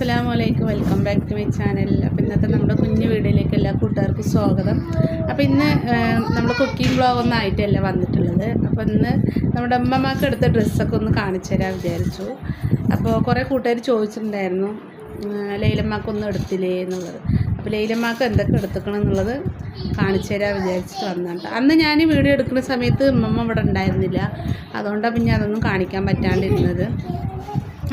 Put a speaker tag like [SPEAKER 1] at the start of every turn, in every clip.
[SPEAKER 1] അസ്സാം വലൈക്കും welcome back to my channel അപ്പോൾ ഇന്നത്തെ നമ്മുടെ കുഞ്ഞു വീഡിയോയിലേക്ക് എല്ലാ കൂട്ടുകാർക്കും സ്വാഗതം. അപ്പോൾ ഇന്ന് നമ്മൾ കുക്കിംഗ് ബ്ലോഗൊന്നും ആയിട്ടല്ല വന്നിട്ടുള്ളത്. അപ്പോൾ ഇന്ന് നമ്മുടെ അമ്മമാർക്ക് എടുത്ത ഡ്രസ്സൊക്കെ ഒന്ന് കാണിച്ചു തരാൻ വിചാരിച്ചു. അപ്പോൾ കുറേ കൂട്ടുകാർ ചോദിച്ചിട്ടുണ്ടായിരുന്നു ലൈലമ്മക്കൊന്നും എടുത്തില്ലേ എന്നുള്ളത്. അപ്പോൾ ലൈലമ്മക്ക് എന്തൊക്കെ എടുത്തുക്കണം എന്നുള്ളത് കാണിച്ചു തരാൻ വിചാരിച്ചിട്ട് വന്നിട്ട് അന്ന് ഞാൻ വീഡിയോ എടുക്കുന്ന സമയത്ത് അമ്മമ്മ ഇവിടെ ഉണ്ടായിരുന്നില്ല. അതുകൊണ്ടാണ് പിന്നെ അതൊന്നും കാണിക്കാൻ പറ്റാണ്ടിരുന്നത്.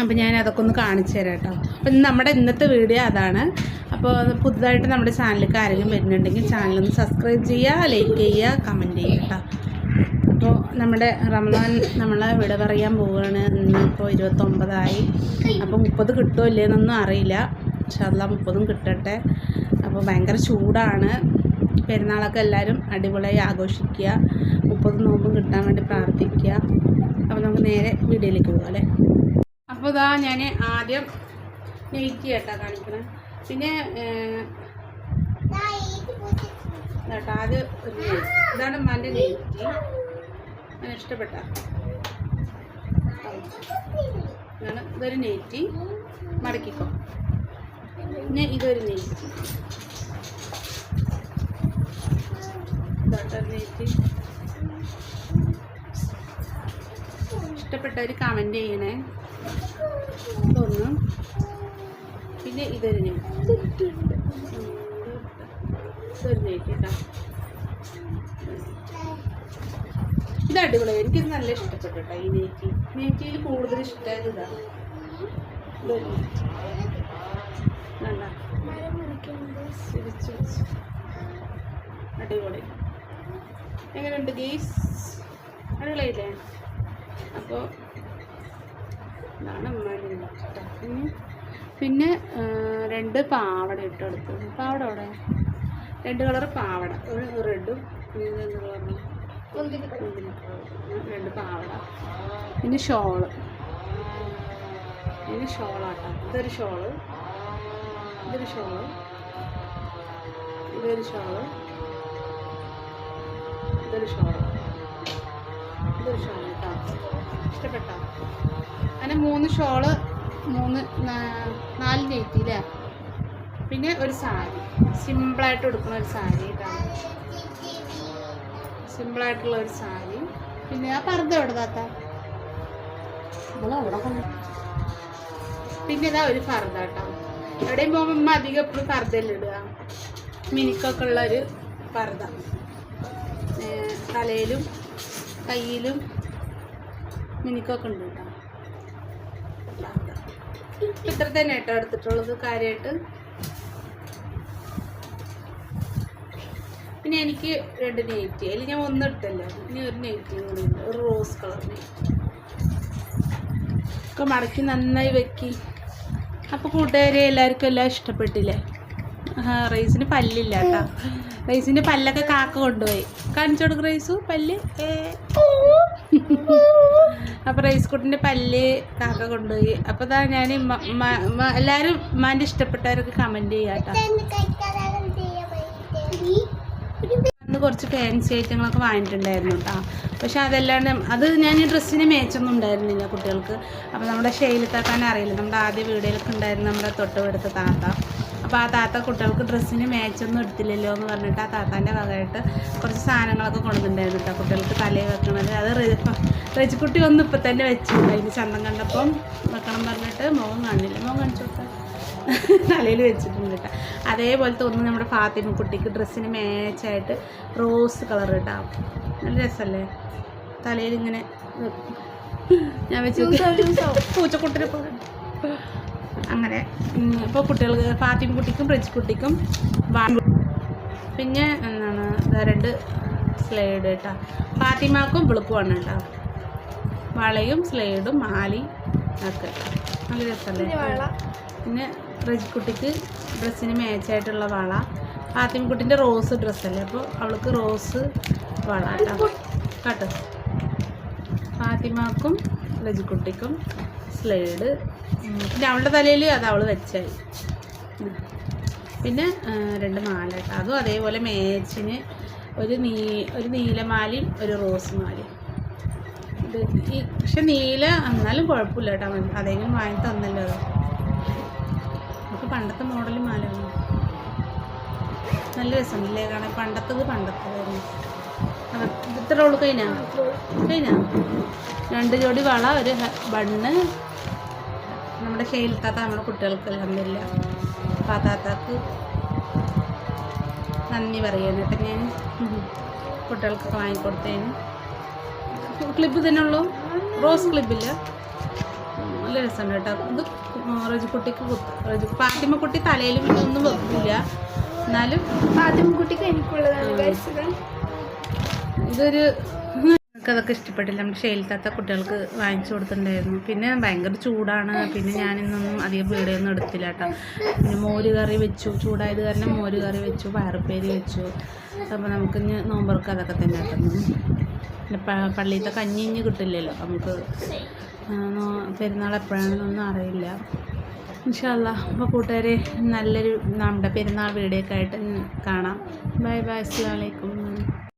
[SPEAKER 1] അപ്പോൾ ഞാൻ അതൊക്കെ ഒന്ന് കാണിച്ചു തരാം കേട്ടോ. അപ്പം നമ്മുടെ ഇന്നത്തെ വീഡിയോ അതാണ്. അപ്പോൾ പുതുതായിട്ട് നമ്മുടെ ചാനലിലേക്ക് ആരെങ്കിലും വരുന്നുണ്ടെങ്കിൽ ചാനലൊന്ന് സബ്സ്ക്രൈബ് ചെയ്യുക ലൈക്ക് ചെയ്യുക കമന്റ് ചെയ്യുക കേട്ടോ. അപ്പോൾ നമ്മുടെ റമദാൻ നമ്മളെ വിട പറയാൻ പോവുകയാണ്. ഇന്നിപ്പോൾ ഇരുപത്തൊമ്പതായി. അപ്പോൾ മുപ്പത് കിട്ടുമോ ഇല്ലയെന്നൊന്നും അറിയില്ല. പക്ഷെ അല്ല മുപ്പതും കിട്ടട്ടെ. അപ്പോൾ ഭയങ്കര ചൂടാണ്. പെരുന്നാളൊക്കെ എല്ലാവരും അടിപൊളിയായി ആഘോഷിക്കുക. മുപ്പത് നോമ്പും കിട്ടാൻ വേണ്ടി പ്രാർത്ഥിക്കുക. അപ്പോൾ നമുക്ക് നേരെ വീഡിയോയിലേക്ക് പോകാം അല്ലേ? അപ്പോൾ ഇതാ ഞാൻ ആദ്യം നെയ്റ്റ് കേട്ടാ കാണിക്കണം. പിന്നെ കേട്ടോ അത് ഇതാണ് ഉമ്മാന്റെ നെയ്റ്റ്. ഞാൻ ഇഷ്ടപ്പെട്ട. ഇതാണ് ഇതൊരു നെയ്റ്റി. മടക്കിക്കോ. പിന്നെ ഇതൊരു നെയ്റ്റി. നെയ്റ്റി. ഇഷ്ടപ്പെട്ടവർ കമന്റ് ചെയ്യണേ. ഇതൊന്ന്. പിന്നെ ഇതൊരു കേട്ടോ. ഇത് അടിപൊളി. എനിക്കിത് നല്ല ഇഷ്ടപ്പെട്ടു കേട്ടോ ഈ നെയ്റ്റി നെയ്റ്റിയിൽ കൂടുതൽ ഇഷ്ടമായത് വെച്ച്. അടിപൊളി. എങ്ങനെയുണ്ട് ഗീസ് അടിപൊളിയില്ലേ? അപ്പോൾ ഇതാണ് ഉമ്മാന്റെ ഇഷ്ടം പിന്നെ പിന്നെ രണ്ട് പാവട ഇട്ട് കൊടുത്തു പാവട അവിടെ രണ്ട് കളർ പാവട. ഒരു റെഡും പിന്നെ എന്ത് കളറാണ് രണ്ട് പാവട. പിന്നെ ഷോൾ. പിന്നെ ഷോളാട്ടോ. ഇതൊരു ഷോൾ. ഇതൊരു ഷോൾ. ഇതൊരു ഷോൾ. ഇതൊരു ഷോൾ. ഇതൊരു ഷോൾ കേട്ടോ. ഇഷ്ടപ്പെട്ടോ? അങ്ങനെ മൂന്ന് ഷോൾ മൂന്ന് നാല് നെയ്റ്റി അല്ലേ പിന്നെ ഒരു സാരി. സിമ്പിളായിട്ട് കൊടുക്കുന്ന ഒരു സാരി കേട്ടോ. സിമ്പിളായിട്ടുള്ള ഒരു സാരി. പിന്നെ ആ പർദ്ദ എവിടെ താത്ത? പിന്നെ ഇതാ ഒരു പറന്ത കേട്ടോ. എവിടെയും പോകുമ്പോൾ അധികം എപ്പോഴും പർദ്ദയിലിടുക മിനിക്കൊക്കെ ഉള്ള ഒരു പർദ്ദ. തലയിലും കയ്യിലും മിനിക്കൊക്കെ ഉണ്ട് കേട്ടോ. ഇത്ര തന്നെ കേട്ടോ എടുത്തിട്ടുള്ളത് കാര്യമായിട്ട്. പിന്നെ എനിക്ക് രണ്ട് നെയ്റ്റി അതിൽ ഞാൻ ഒന്ന് ഇട്ടല്ലോ. ഇനി ഒരു നെയ്റ്റിയും കൂടി ഉണ്ട്. ഒരു റോസ് കളർ നെയ്റ്റി ഒക്കെ മടക്കി നന്നായി വെക്കി. അപ്പോൾ കൂട്ടുകാരെ എല്ലാവർക്കും എല്ലാം ഇഷ്ടപ്പെട്ടില്ലേ? റൈസിന് പല്ലില്ല കേട്ടോ റൈസിന്റെ പല്ലൊക്കെ കാക്ക കൊണ്ടുപോയി. കാണിച്ചു കൊടുക്കും റൈസു പല്ല്. അപ്പൊ റൈസ് കുട്ടിന്റെ പല്ല് കാക്ക കൊണ്ടുപോയി. അപ്പൊ ഇതാ ഞാൻ എല്ലാരും മാന്റെ ഇഷ്ടപ്പെട്ടവരൊക്കെ കമന്റ് ചെയ്യാം കുറച്ച് ഫാൻസി ഐറ്റങ്ങളൊക്കെ വാങ്ങിയിട്ടുണ്ടായിരുന്നു കേട്ടോ പക്ഷെ അതല്ലാണ്ട് അത് ഞാൻ ഈ ഡ്രസ്സിന് മേച്ചൊന്നും ഉണ്ടായിരുന്നില്ല കുട്ടികൾക്ക്. അപ്പോൾ നമ്മുടെ ഷെയിലത്താക്കാൻ അറിയില്ല. നമ്മുടെ ആദ്യ വീഡിയോയിലൊക്കെ ഉണ്ടായിരുന്നു നമ്മുടെ തൊട്ട് എടുത്ത താത്ത. അപ്പോൾ ആ താത്ത കുട്ടികൾക്ക് ഡ്രസ്സിന് മേച്ചൊന്നും എടുത്തില്ലല്ലോ എന്ന് പറഞ്ഞിട്ട് ആ താത്താന്റെ വകയായിട്ട് കുറച്ച് സാധനങ്ങളൊക്കെ കൊണ്ടുവന്നിട്ടുണ്ടായിരുന്നു കേട്ടോ കുട്ടികൾക്ക് തലയിൽ വെക്കണത് അത് റെജിക്കുട്ടി ഒന്നും ഇപ്പം തന്നെ വെച്ചു. അതിന് ചന്തം കണ്ടപ്പം വെക്കണം പറഞ്ഞിട്ട് മുഖം കാണില്ല. മുഖം കാണിച്ചു തലയിൽ വെച്ചിട്ടുണ്ട് കേട്ടോ അതേപോലത്തെ ഒന്ന് നമ്മുടെ ഫാത്തിമ കുട്ടിക്ക് ഡ്രസ്സിന് മാച്ചായിട്ട് റോസ് കളർ കേട്ടോ നല്ല രസമല്ലേ തലയിൽ ഇങ്ങനെ ഞാൻ വെച്ച് പൂച്ചക്കുട്ടിനെ പോലെ. അങ്ങനെ. ഇപ്പോൾ കുട്ടികൾക്ക് ഫാത്തിമ കുട്ടിക്കും റിച്ച് കുട്ടിക്കും പിന്നെ എന്താണ് രണ്ട് സ്ലൈഡ് കേട്ടോ ഫാത്തിമാക്കും വെളുക്കുമാണ് കേട്ടോ വളയും സ്ലൈഡും മാലയും ഒക്കെ. നല്ല രസമല്ലേ പിന്നെ റജിക്കുട്ടിക്ക് ഡ്രസ്സിന് മാച്ചായിട്ടുള്ള വള. ഫാത്തിമക്കുട്ടിന്റെ റോസ് ഡ്രസ്സല്ലേ അപ്പോൾ അവൾക്ക് റോസ് വള കേട്ടോ കേട്ടോ. ഫാത്തിമാക്കും റജിക്കുട്ടിക്കും സ്ലൈഡ് പിന്നെ അവളുടെ തലയിൽ അത് അവൾ വെച്ചായി. പിന്നെ രണ്ട് മാല കേട്ടോ അതും അതേപോലെ മേച്ചിന് ഒരു നീ ഒരു നീലമാലയും ഒരു റോസ് മാലയും. ഇത് ഈ പക്ഷെ നീല എന്നാലും കുഴപ്പമില്ല കേട്ടോ അതെങ്കിലും വാങ്ങി തന്നല്ലോ നമുക്ക് പണ്ടത്തെ മോഡൽ മാലയാണ് നല്ല രസം ഇല്ലേ കാണാൻ? പണ്ടത്തത് പണ്ടത്തതായിരുന്നു. ഇത്ര ഉള്ളു കഴിഞ്ഞാ? കഴിഞ്ഞാ? രണ്ട് ജോഡി വള ഒരു ബണ്ണ് നമ്മുടെ ഷെയിലത്താത്ത നമ്മുടെ കുട്ടികൾക്ക് ആ താത്താക്ക് നന്ദി പറയുന്നു കേട്ടോ ഞാൻ കുട്ടികൾക്കൊക്കെ വാങ്ങിക്കൊടുത്തതിന് ക്ലിപ്പ് തന്നെ ഉള്ളൂ. റോസ് ക്ലിപ്പില്ല നല്ല രസമുണ്ട് കേട്ടോ. ഇത് റജുക്കുട്ടിക്ക് റജു പാത്തിമക്കുട്ടി തലയിൽ പിന്നെ ഒന്നും വെക്കില്ല എന്നാലും
[SPEAKER 2] പാത്തിമ കുട്ടിക്ക് എനിക്കുള്ളതാണ് കഴിച്ചത്
[SPEAKER 1] ഇതൊരു നമുക്ക് അതൊക്കെ ഇഷ്ടപ്പെട്ടില്ല. നമ്മുടെ ഷെയിൽത്താത്ത കുട്ടികൾക്ക് വാങ്ങിച്ചു കൊടുത്തിട്ടുണ്ടായിരുന്നു. പിന്നെ ഭയങ്കര ചൂടാണ്. പിന്നെ ഞാനിന്നൊന്നും അധികം വീടൊന്നും എടുത്തില്ല കേട്ടോ. പിന്നെ മോര് കറി വെച്ചു. ചൂടായത് കാരണം മോര് കറി വെച്ചു പയറുപ്പേരി വെച്ചു. അപ്പോൾ നമുക്ക് ഇനി നോമ്പർക്ക് അതൊക്കെ തന്നെ കിട്ടുന്നു പിന്നെ പള്ളിയിലത്തെ കഞ്ഞി ഇഞ്ഞ് കിട്ടില്ലല്ലോ. നമുക്ക് പെരുന്നാൾ എപ്പോഴാണെന്നൊന്നും അറിയില്ല. ഇൻഷാല്ല അപ്പോൾ കൂട്ടുകാരെ നല്ലൊരു നമ്മുടെ പെരുന്നാൾ വീഡിയോ ഒക്കെ ആയിട്ട് കാണാം. Bye bye. അസ്സാം വലൈക്കും